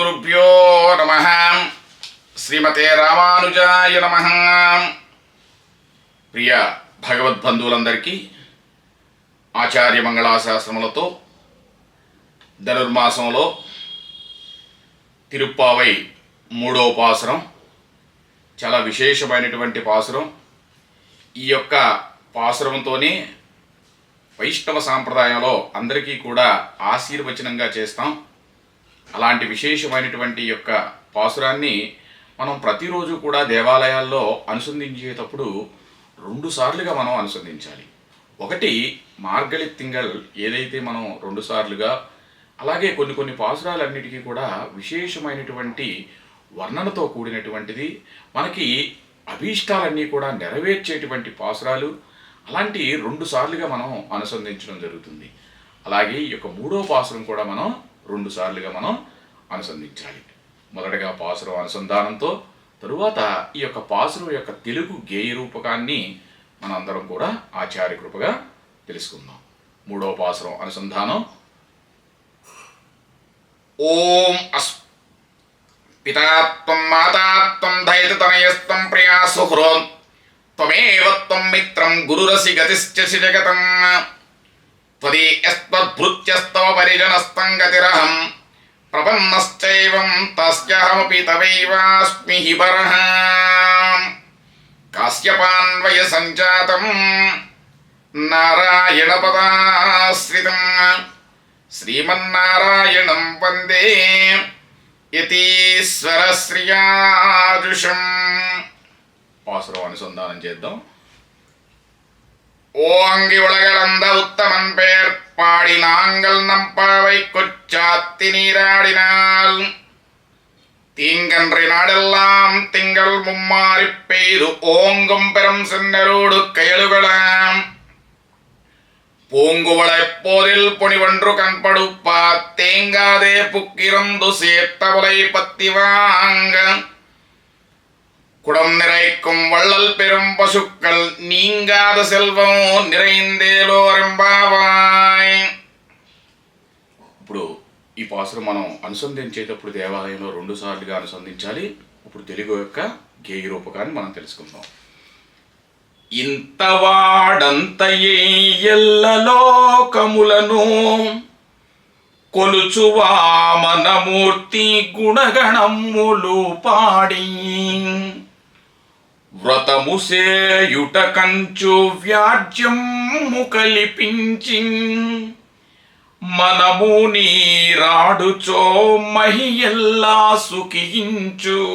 అస్మద్గురుభ్యో నమ. శ్రీమతే రామానుజాయ నమ. ప్రియ భగవద్బంధువులందరికీ ఆచార్య మంగళాశాస్త్రములతో ధనుర్మాసంలో తిరుప్పావై మూడో పాసురం చాలా విశేషమైనటువంటి పాసురం. ఈ యొక్క పాసురంతోనే వైష్ణవ సాంప్రదాయంలో అందరికీ కూడా ఆశీర్వచనంగా చేస్తాం. అలాంటి విశేషమైనటువంటి యొక్క పాసురాన్ని మనం ప్రతిరోజు కూడా దేవాలయాల్లో అనుసంధించేటప్పుడు రెండు సార్లుగా మనం అనుసంధించాలి. ఒకటి మార్గళి తింగల్ ఏదైతే మనం రెండు సార్లుగా అలాగే కొన్ని కొన్ని పాసురాలన్నిటికీ కూడా విశేషమైనటువంటి వర్ణనతో కూడినటువంటిది. మనకి అభీష్టాలన్నీ కూడా నెరవేర్చేటువంటి పాసురాలు. అలాంటి రెండు సార్లుగా మనం అనుసంధించడం జరుగుతుంది. అలాగే ఈ యొక్క మూడో పాసురం కూడా మనం రెండు సార్లుగా మనం అనుసంధించాలి. మొదటగా పాసురం అనుసంధానంతో తరువాత ఈ యొక్క పాసురం యొక్క తెలుగు గేయ రూపకాన్ని మనందరం కూడా ఆచార్య కృపగా తెలుసుకుందాం. మూడో పాసురం అనుసంధానం. ఓం అస్ పితాత్వం మాతాత్వం దైతతనయస్తం ప్రియా సుహృం త్వమేవ త్వం మిత్రం గురురసి గతిశ్చ జగతం త్వదీయస్త్వద్భృత్యస్తవ పరిజనస్తం గతిరహం ప్రపన్నశ్చైవం తస్యహమపి తవైవాస్మి హి పరః కాశ్యపాన్వయ సంజాతం నారాయణపదాశ్రితం. శ్రీమన్నారాయణం వందే యతీశ్వర శ్రియాజుషం పాసురం అనుసంధానం చేద్దాం. ஓங்கி உலகளந்த உத்தமன் பேர் பாடி நாங்கள் நம் பாவை கொச்சாத்தி நீராடினால். தீங்கன்றி நாடெல்லாம் திங்கள் மும்மாறி பெய்து ஓங்கும் பெரும் சின்னரோடு கயலுகளாம். பூங்குவளை போரில் பொனிவொன்று கண்படுப்பா தேங்காதே புக்கிருந்து சேர்த்தவளை பத்தி வாங்க. குடம் நிறைக்கும் வள்ளல் பெரும் பசுக்கள் நீங்காத செல்வமோ நிறைந்தேలోరంబావాయ్ ఇప్పుడు ఈ పాసులు మనం అనుసంధించేటప్పుడు దేవాలయంలో రెండు సార్లుగా అనుసంధించాలి ఇప్పుడు తెలుగు యొక్క గేయ రూపకాన్ని మనం తెలుసుకుందాం. ఇంతవాడంత ఎల్ల లోకములను కొలుచువామనమూర్తి గుణగణములు పాడి. వ్రతము సేయుట కంచు వ్యాజ్యము మనము నీరాడుచో మహియల్లా సుఖించు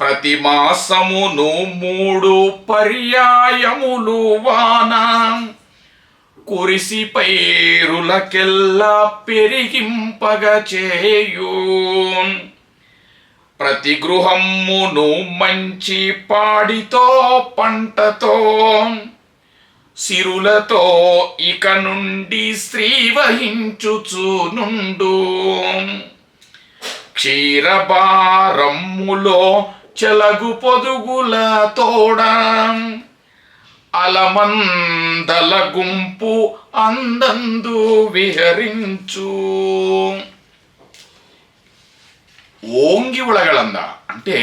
ప్రతి మాసమును మూడు పర్యాయములు వానా. కురిసి పైరులకెల్లా పెరిగింపగ చేయు ప్రతి గృహమ్మును మంచి పాడితో పంటతో సిరులతో ఇక నుండి శ్రీ వహించుచునుండు క్షీరభారమ్ములో చెలగు పొదుగుల తోడ అలమందల గుంపు అందందు విహరించు. ఓంగి ఉలగలంద. అంటే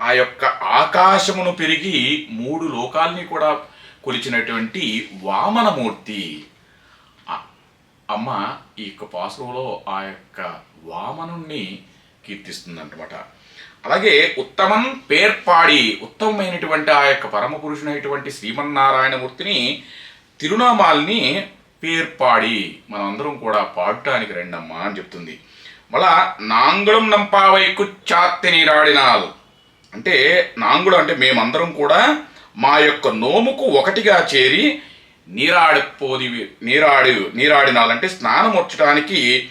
ఆ యొక్క ఆకాశమును పెరిగి మూడు లోకాల్ని కూడా కొలిచినటువంటి వామనమూర్తి. అమ్మ ఈ యొక్క పాసురంలో ఆ యొక్క వామనుణ్ణి కీర్తిస్తుందన్నమాట. అలాగే ఉత్తమం పేర్పాడి ఉత్తమమైనటువంటి ఆ యొక్క పరమ పురుషునైనటువంటి శ్రీమన్నారాయణమూర్తిని తిరునామాల్ని పేర్పాడి. మనమందరం కూడా పాడటానికి రెండమ్మా అని చెప్తుంది. మళ్ళా నాంగుళం నంపావైకు చాత్తి నీరాడినాల్. అంటే నాంగుడు అంటే మేమందరం కూడా మా యొక్క నోముకు ఒకటిగా చేరి నీరాడిపోది నీరాడి నీరాడినాలంటే స్నానం వచ్చడానికి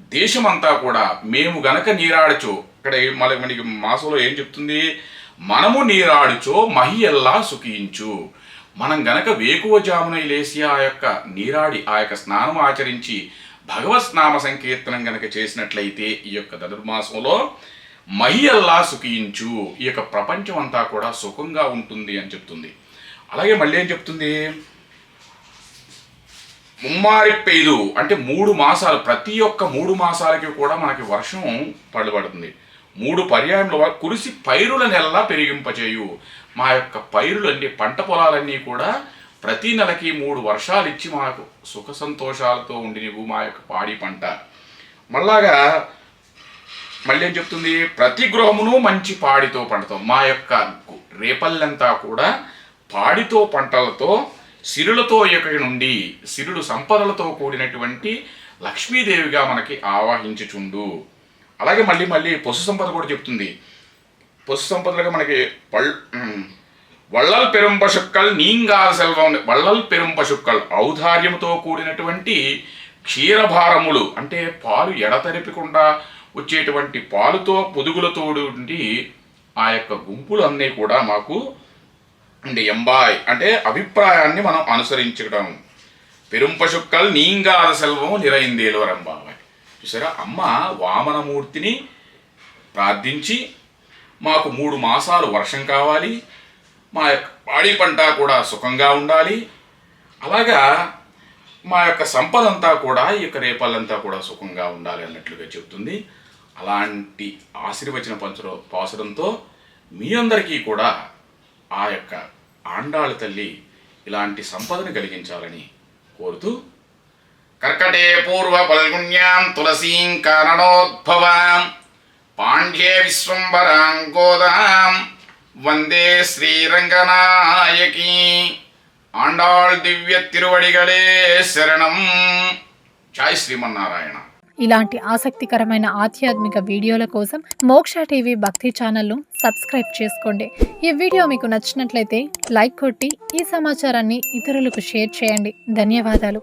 దేశమంతా కూడా మేము గనక నీరాడచో ఇక్కడ మళ్ళీ మనకి మాసంలో ఏం చెప్తుంది? మనము నీరాడుచో మహియల్లా సుఖించు. మనం గనక వేకువజామున లేసి ఆ యొక్క నీరాడి ఆ యొక్క స్నానం ఆచరించి భగవత్ నామ సంకీర్తనం గనక చేసినట్లయితే ఈ యొక్క ధనుర్మాసంలో మహియల్లా సుఖించు. ఈ యొక్క ప్రపంచం అంతా కూడా సుఖంగా ఉంటుంది అని చెప్తుంది. అలాగే మళ్ళీ ఏం చెప్తుంది? ముమ్మారి పెయిలు అంటే మూడు మాసాలు. ప్రతి ఒక్క మూడు మాసాలకి కూడా మనకి వర్షం పడబడుతుంది. మూడు పర్యాయంలో కురిసి పైరుల నెలలా పెరిగింపచేయు. మా యొక్క పైరులన్నీ పంట పొలాలన్నీ కూడా ప్రతి నెలకి మూడు వర్షాలు ఇచ్చి మాకు సుఖ సంతోషాలతో ఉండి నీవు మా యొక్క పాడి పంట. మళ్ళాగా మళ్ళీ ఏం చెప్తుంది? ప్రతి గృహమును మంచి పాడితో పంటతో మా యొక్క రేపల్లంతా కూడా పాడితో పంటలతో సిరులతో ఇక్కడి నుండి సిరులు సంపదలతో కూడినటువంటి లక్ష్మీదేవిగా మనకి ఆవాహించుచుండు. అలాగే మళ్ళీ మళ్ళీ పశు సంపద కూడా చెప్తుంది. పశు సంపదలుగా మనకి పళ్ళు వళ్ళల్ పెరుంపశుక్కల్ నీంగాల సెల్వం వళ్ళల్ పెరుంపశుక్కల్ ఔదార్యంతో కూడినటువంటి క్షీరభారములు అంటే పాలు ఎడతెరిపకుండా వచ్చేటువంటి పాలుతో పొదుగులతో ఆ యొక్క గుంపులన్నీ కూడా మాకు అంటే ఎంబాయ్ అంటే అభిప్రాయాన్ని మనం అనుసరించడం. పెరుంపశుక్కల్ నీంగాల సెల్వం నిరైందేలువరంబాబాయ్ చూసారా? అమ్మ వామనమూర్తిని ప్రార్థించి మాకు మూడు మాసాలు వర్షం కావాలి మా యొక్క పాడి పంట కూడా సుఖంగా ఉండాలి. అలాగా మా యొక్క సంపద అంతా కూడా ఈ యొక్క రేపాలంతా కూడా సుఖంగా ఉండాలి అన్నట్లుగా చెప్తుంది అలాంటి ఆశీర్వచన పంచడం పోసడంతో మీ అందరికీ కూడా ఆ యొక్క ఆండాళ్ళ తల్లి ఇలాంటి సంపదను కలిగించాలని కోరుతూ కర్కటే పూర్వ పల్గుణ్యాం తులసీం కారణోద్భవాం పాండ్యే విశ్వంబరాం గోదాం. వందే ஸ்ரீரங்கநாயகி ఆండాళ్ దివ్య తిరువడిగలే శరణం జై శ్రీమన్నారాయణ ఇలాంటి ఆసక్తికరమైన ఆధ్యాత్మిక వీడియోల కోసం మోక్ష టీవీ భక్తి ఛానల్ను సబ్స్క్రైబ్ చేసుకోండి ఈ వీడియో మీకు నచ్చినట్లయితే లైక్ కొట్టి ఈ సమాచారాన్ని ఇతరులకు షేర్ చేయండి ధన్యవాదాలు